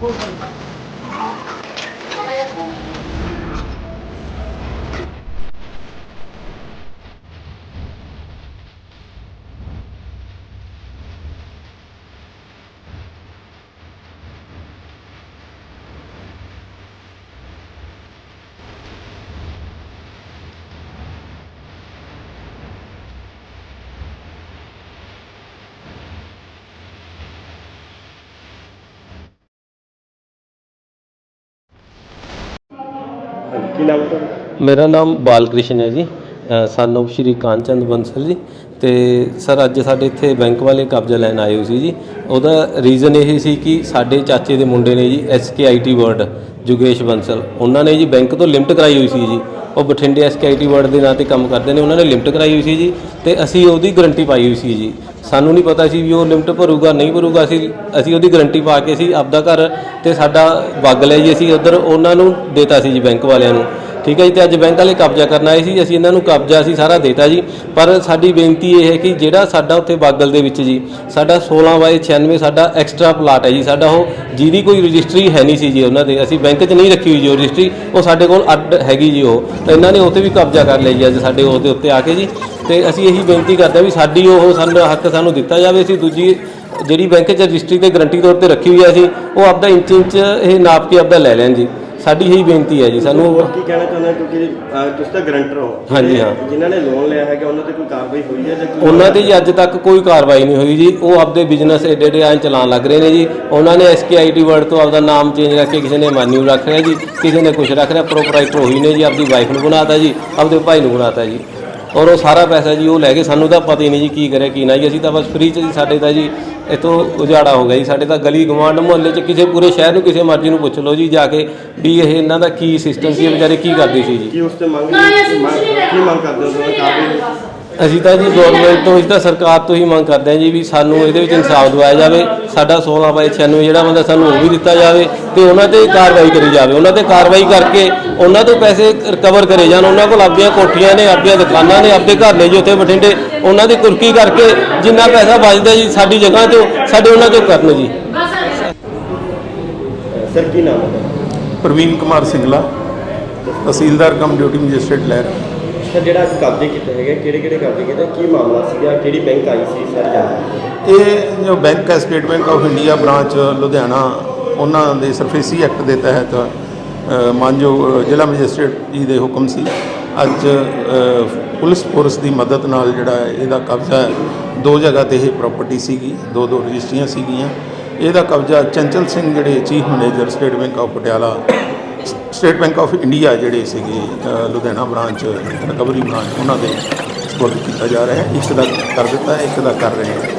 不可。ਕੀ ਨਾਮ ਹੈ ਮੇਰਾ ਨਾਮ ਬਾਲਕ੍ਰਿਸ਼ਨ ਹੈ ਜੀ। ਸਨ of ਸ਼੍ਰੀ ਕਾਂਚੰਦ ਬੰਸਲ ਜੀ। ਤੇ ਸਰ, ਅੱਜ ਸਾਡੇ ਇੱਥੇ ਬੈਂਕ ਵਾਲੇ ਕਬਜ਼ਾ ਲੈਣ ਆਏ ਹੋਏ ਸੀ ਜੀ। ਉਹਦਾ ਰੀਜ਼ਨ ਇਹ ਸੀ ਕਿ ਸਾਡੇ ਚਾਚੇ ਦੇ ਮੁੰਡੇ ਨੇ ਜੀ SKIT ਵਰਡ ਜੁਗੇਸ਼ ਬੰਸਲ। ਉਹਨਾਂ ਨੇ ਜੀ ਬੈਂਕ ਤੋਂ ਲਿਮਟ ਕਰਾਈ ਹੋਈ ਸੀ ਜੀ। ਉਹ ਬਠਿੰਡੇ SKIT ਵਰਡ ਦੇ ਨਾਂ ਤੇ ਕੰਮ ਕਰਦੇ ਨੇ, ਉਹਨਾਂ ਨੇ ਲਿਮਟ ਕਰਾਈ ਹੋਈ ਸੀ ਜੀ ਤੇ ਅਸੀਂ ਉਹਦੀ ਗਾਰੰਟੀ ਪਾਈ ਹੋਈ ਸੀ ਜੀ। ਸਾਨੂੰ ਨਹੀਂ ਪਤਾ ਸੀ ਵੀ ਉਹ ਲਿਮਟ ਭਰੂਗਾ, ਨਹੀਂ ਭਰੂਗਾ, ਅਸੀਂ ਅਸੀਂ ਉਹਦੀ ਗਾਰੰਟੀ ਪਾ ਕੇ ਅਸੀਂ ਆਪਦਾ ਘਰ ਤੇ ਸਾਡਾ ਵਗ ਲਿਆ ਜੀ, ਅਸੀਂ ਉਧਰ ਉਹਨਾਂ ਨੂੰ ਦੇਤਾ ਸੀ ਜੀ ਬੈਂਕ ਵਾਲਿਆਂ ਨੂੰ। ਠੀਕ ਹੈ ਜੀ, ਤੇ ਅੱਜ ਬੈਂਕ ਵਾਲੇ ਕਬਜ਼ਾ ਕਰਨ ਆਏ ਸੀ, ਅਸੀਂ ਇਹਨਾਂ ਨੂੰ ਕਬਜ਼ਾ ਅਸੀਂ ਸਾਰਾ ਦੇਤਾ ਜੀ। ਪਰ ਸਾਡੀ ਬੇਨਤੀ ਇਹ ਹੈ ਕਿ ਜਿਹੜਾ ਸਾਡਾ ਉੱਥੇ ਬਾਗਲ ਦੇ ਵਿੱਚ ਜੀ, ਸਾਡਾ 16 ਬਾਏ 96 ਸਾਡਾ ਐਕਸਟਰਾ ਪਲਾਟ ਹੈ ਜੀ, ਸਾਡਾ ਉਹ ਜਿਹਦੀ ਕੋਈ ਰਜਿਸਟਰੀ ਹੈ ਨਹੀਂ ਸੀ ਜੀ ਉਹਨਾਂ ਦੇ। ਅਸੀਂ ਬੈਂਕ 'ਚ ਨਹੀਂ ਰੱਖੀ ਹੋਈ ਜੀ ਉਹ ਰਜਿਸਟਰੀ, ਉਹ ਸਾਡੇ ਕੋਲ ਅੱਡ ਹੈਗੀ ਜੀ ਉਹ। ਤਾਂ ਇਹਨਾਂ ਨੇ ਉੱਥੇ ਵੀ ਕਬਜ਼ਾ ਕਰ ਲਿਆ ਜੀ ਅੱਜ ਸਾਡੇ ਉਹਦੇ ਉੱਤੇ ਆ ਕੇ ਜੀ। ਤੇ ਅਸੀਂ ਇਹੀ ਬੇਨਤੀ ਕਰਦੇ ਹਾਂ ਵੀ ਸਾਡੀ ਉਹ ਸਾਨੂੰ ਹੱਕ ਸਾਨੂੰ ਦਿੱਤਾ ਜਾਵੇ, ਅਸੀਂ ਦੂਜੀ ਜਿਹੜੀ ਬੈਂਕ 'ਚ ਰਜਿਸਟਰੀ ਤੇ ਗਰੰਟੀ ਤੌਰ ਤੇ ਰੱਖੀ ਹੋਈ ਹੈ ਅਸੀਂ, ਉਹ ਆਪਦਾ ਇੰਚ ਇੰਚ ਇਹ ਨਾਪ ਕੇ ਆਪਦਾ ਲੈ ਲੈਣ ਜੀ। ਸਾਡੀ ਇਹੀ ਬੇਨਤੀ ਹੈ ਜੀ ਸਾਨੂੰ ਕੀ ਕਹਿਣਾ ਚਾਹੁੰਦੇ ਕਿਉਂਕਿ ਅਹ, ਤੁਸੀਂ ਤਾਂ ਗਰੰਟਰ ਹੋ। ਹਾਂਜੀ, ਹਾਂ। ਜਿਨ੍ਹਾਂ ਨੇ ਲੋਨ ਲਿਆ ਹੈਗਾ ਉਹਨਾਂ ਤੇ ਕੋਈ ਕਾਰਵਾਈ ਹੋਈ ਹੈ ਜਾਂ ਉਹਨਾਂ ਤੇ ਜੀ ਅੱਜ ਤੱਕ ਕੋਈ ਕਾਰਵਾਈ ਨਹੀਂ ਹੋਈ ਜੀ। ਉਹ ਆਪਦੇ ਬਿਜ਼ਨਸ ਏਡੇ ਏਡੇ ਐਂ ਚਲਾਉਣ ਲੱਗ ਰਹੇ ਨੇ ਜੀ। ਉਹਨਾਂ ਨੇ ਐਸਕੇਆਈਟੀ ਵਰਡ ਤੋਂ ਆਪਦਾ ਨਾਮ ਚੇਂਜ ਕਰਕੇ ਕਿਸੇ ਨੇ ਮਾਨਿਊ ਰੱਖ ਰਿਹਾ ਜੀ। ਕਿਸੇ ਨੇ ਕੁਝ ਰੱਖ ਰਿਹਾ ਪ੍ਰੋਪਰਾਈਟਰ ਉਹੀ ਨੇ ਜੀ ਆਪਦੀ ਵਾਈਫ ਨੂੰ ਬਣਾਤਾ ਜੀ ਆਪਦੇ ਭਾਈ ਨੂੰ ਬਣਾਤਾ ਜੀ। ਔਰ ਉਹ ਸਾਰਾ ਪੈਸਾ ਜੀ ਉਹ ਲੈ ਕੇ ਸਾਨੂੰ ਤਾਂ ਪਤਾ ਹੀ ਨਹੀਂ ਜੀ ਕੀ ਕਰਿਆ ਕੀ ਨਾ ਜੀ। ਅਸੀਂ ਤਾਂ ਬਸ ਫ੍ਰੀ ਚ ਜੀ ਸਾਡੇ ਤਾਂ ਜੀ ਇਤੋਂ ਉਜਾੜਾ ਹੋ ਗਿਆ ਜੀ। ਸਾਡੇ ਤਾਂ ਗਲੀ ਗਵਾਂਢ ਮੁਹੱਲੇ ਚ ਕਿਸੇ ਪੂਰੇ ਸ਼ਹਿਰ ਨੂੰ ਕਿਸੇ ਮਰਜ਼ੀ ਨੂੰ ਪੁੱਛ ਲਓ ਜੀ, ਜਾ ਕੇ ਵੀ ਇਹ ਇਹਨਾਂ ਦਾ ਕੀ ਸਿਸਟਮ ਸੀ, ਇਹ ਵਿਚਾਰੇ ਕੀ ਕਰਦੇ ਸੀ ਜੀ? ਕੀ ਉਸ ਤੇ ਮੰਗ ਕੀ ਮੰਗ ਕਰਦੇ ਹੋ ਤੁਹਾਨੂੰ ਕਾਰਵਾਈ ਅਸੀਂ ਤਾਂ ਜੀ ਗਵਰਨਮੈਂਟ ਤੋਂ ਅਸੀਂ ਤਾਂ ਸਰਕਾਰ ਤੋਂ ਹੀ ਮੰਗ ਕਰਦੇ ਹਾਂ ਜੀ ਵੀ ਸਾਨੂੰ ਇਹਦੇ ਵਿੱਚ ਇਨਸਾਫ ਦਿਵਾਇਆ ਜਾਵੇ ਸਾਡਾ 16 ਬਾਈ 96 ਜਿਹੜਾ ਬੰਦਾ ਸਾਨੂੰ ਉਹ ਵੀ ਦਿੱਤਾ ਜਾਵੇ ਤੇ ਉਹਨਾਂ ਤੇ ਕਾਰਵਾਈ ਕਰੀ ਜਾਵੇ। ਉਹਨਾਂ ਤੇ ਕਾਰਵਾਈ ਕਰਕੇ ਉਹਨਾਂ ਤੋਂ ਪੈਸੇ ਰਿਕਵਰ ਕਰੇ ਜਾਣ। ਉਹਨਾਂ ਕੋਲ ਆਪਣੀਆਂ ਕੋਠੀਆਂ ਨੇ ਆਪਣੀਆਂ ਦੁਕਾਨਾਂ ਨੇ ਆਪਣੇ ਘਰ ਨੇ ਜੀ ਉੱਥੇ ਬਠਿੰਡੇ। ਉਹਨਾਂ ਦੀ ਕੁਰਕੀ ਕਰਕੇ ਜਿੰਨਾ ਪੈਸਾ ਬਚਦਾ ਜੀ ਸਾਡੀ ਜਗ੍ਹਾ ਤੋਂ ਸਾਡੇ ਉਹਨਾਂ ਤੋਂ ਕਰਨ ਜੀ। ਸਰ ਕੀ ਨਾਮ ਹੈ? Praveen Kumar Singla tehsildar cum duty magistrate ਲਹਿਰ। ਸਰ, ਜਿਹੜਾ ਅੱਜ ਕਬਜ਼ੇ ਕੀਤੇ ਹੈਗੇ ਕਿਹੜੇ ਕਿਹੜੇ ਕਬਜ਼ੇ ਕੀਤੇ? ਕੀ ਮਾਮਲਾ ਸੀਗਾ? ਕਿਹੜੀ ਬੈਂਕ ਆਈ ਸੀ, ਸਰ ਜਾਣਕਾਰੀ ਇਹ ਜੋ ਬੈਂਕ ਹੈ, State Bank of India branch, Ludhiana, ਉਹਨਾਂ ਦੇ ਸਰਫੇਸੀ ਐਕਟ ਦੇ ਤਹਿਤ ਮਾਨਯੋਗ ਜ਼ਿਲ੍ਹਾ ਮੈਜਿਸਟ੍ਰੇਟ ਜੀ ਦੇ ਹੁਕਮ ਸੀ। ਅੱਜ ਪੁਲਿਸ ਫੋਰਸ ਦੀ ਮਦਦ ਨਾਲ ਜਿਹੜਾ ਇਹਦਾ ਕਬਜ਼ਾ ਹੈ, ਦੋ ਜਗ੍ਹਾ ਤੇ ਇਹ ਪ੍ਰਾਪਰਟੀ ਸੀਗੀ ਦੋ ਦੋ ਰਜਿਸਟਰੀਆਂ ਸੀਗੀਆਂ। ਇਹਦਾ ਕਬਜ਼ਾ ਚੰਚਲ ਸਿੰਘ, ਜਿਹੜੇ chief manager State Bank of Patiala State Bank of India ਜਿਹੜੇ ਸੀਗੇ ਲੁਧਿਆਣਾ ਬ੍ਰਾਂਚ ਰਿਕਵਰੀ ਬ੍ਰਾਂਚ ਉਹਨਾਂ ਦੇ ਸਪੋਰਟ ਕੀਤਾ ਜਾ ਰਿਹਾ ਹੈ। ਇੱਕ ਦਾ ਕਰ ਦਿੱਤਾ ਹੈ, ਇੱਕ ਦਾ ਕਰ ਰਹੇ ਹਾਂ।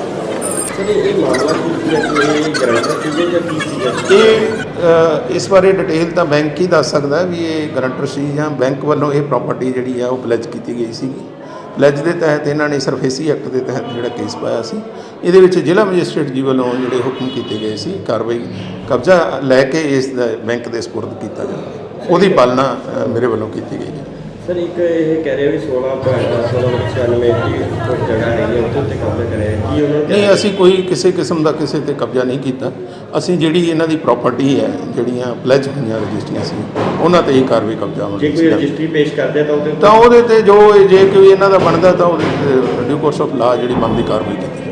ਇਹ ਇਸ ਬਾਰੇ ਡਿਟੇਲ ਤਾਂ ਬੈਂਕ ਹੀ ਦੱਸ ਸਕਦਾ ਵੀ ਇਹ ਗਰੰਟਰ ਸੀ ਜਾਂ ਬੈਂਕ ਵੱਲੋਂ ਇਹ ਪ੍ਰਾਪਰਟੀ ਜਿਹੜੀ ਆ ਉਹ ਪਲੇਜ ਕੀਤੀ ਗਈ ਸੀਗੀ। ਲੈਜ ਦੇ ਤਹਿਤ ਇਹਨਾਂ ਨੇ ਸਰਫੇਸੀ ਐਕਟ ਦੇ ਤਹਿਤ ਜਿਹੜਾ ਕੇਸ ਪਾਇਆ ਸੀ। ਇਹਦੇ ਵਿੱਚ ਜ਼ਿਲ੍ਹਾ ਮੈਜਿਸਟ੍ਰੇਟ ਜੀ ਵੱਲੋਂ ਜਿਹੜੇ ਹੁਕਮ ਕੀਤੇ ਗਏ ਸੀ, ਕਾਰਵਾਈ ਕਬਜ਼ਾ ਲੈ ਕੇ ਇਸ ਦਾ ਬੈਂਕ ਦੇ ਸਪੁਰਦ ਕੀਤਾ ਜਾਵੇ। ਉਹਦੀ ਪਾਲਣਾ ਮੇਰੇ ਵੱਲੋਂ ਕੀਤੀ ਗਈ ਹੈ। ਸਰ ਇੱਕ ਇਹ ਕਹਿ ਰਹੇ ਵੀ 16 ਪੁਆਇੰਟ 1696 ਦੀ ਕੋਈ ਜਗ੍ਹਾ ਹੈਗੀ ਹੈ, ਉਹਦੇ ਉੱਤੇ ਕਬਜ਼ਾ ਕਰਿਆ ਹੈ। ਕੀ ਉਹਨਾਂ ਨੇ ਨਹੀਂ ਅਸੀਂ ਕੋਈ ਕਿਸੇ ਕਿਸਮ ਦਾ ਕਿਸੇ ਤੇ ਕਬਜ਼ਾ ਨਹੀਂ ਕੀਤਾ ਅਸੀਂ ਜਿਹੜੀ ਇਹਨਾਂ ਦੀ ਪ੍ਰਾਪਰਟੀ ਹੈ ਜਿਹੜੀਆਂ ਪਲੇਜ ਹੋਈਆਂ ਰਜਿਸਟਰੀਆਂ ਸੀ ਉਹਨਾਂ ਤੇ ਹੀ ਕਾਰਵਾਈ ਕਬਜ਼ਾ ਜੇ ਕੋਈ। ਰਜਿਸਟਰੀ ਪੇਸ਼ ਕਰਦੇ ਤਾਂ ਉਹਦੇ ਤਾਂ ਉਹਦੇ ਤੇ ਜੋ ਜੇ ਕੋਈ ਇਹਨਾਂ ਦਾ ਬਣਦਾ ਤਾਂ ਉਹਦੇ ਡਿਊ ਕੋਰਸ ਆਫ ਲਾ ਜਿਹੜੀ ਬਣਦੀ ਕਾਰਵਾਈ ਕੀਤੀ ਜਾਵੇ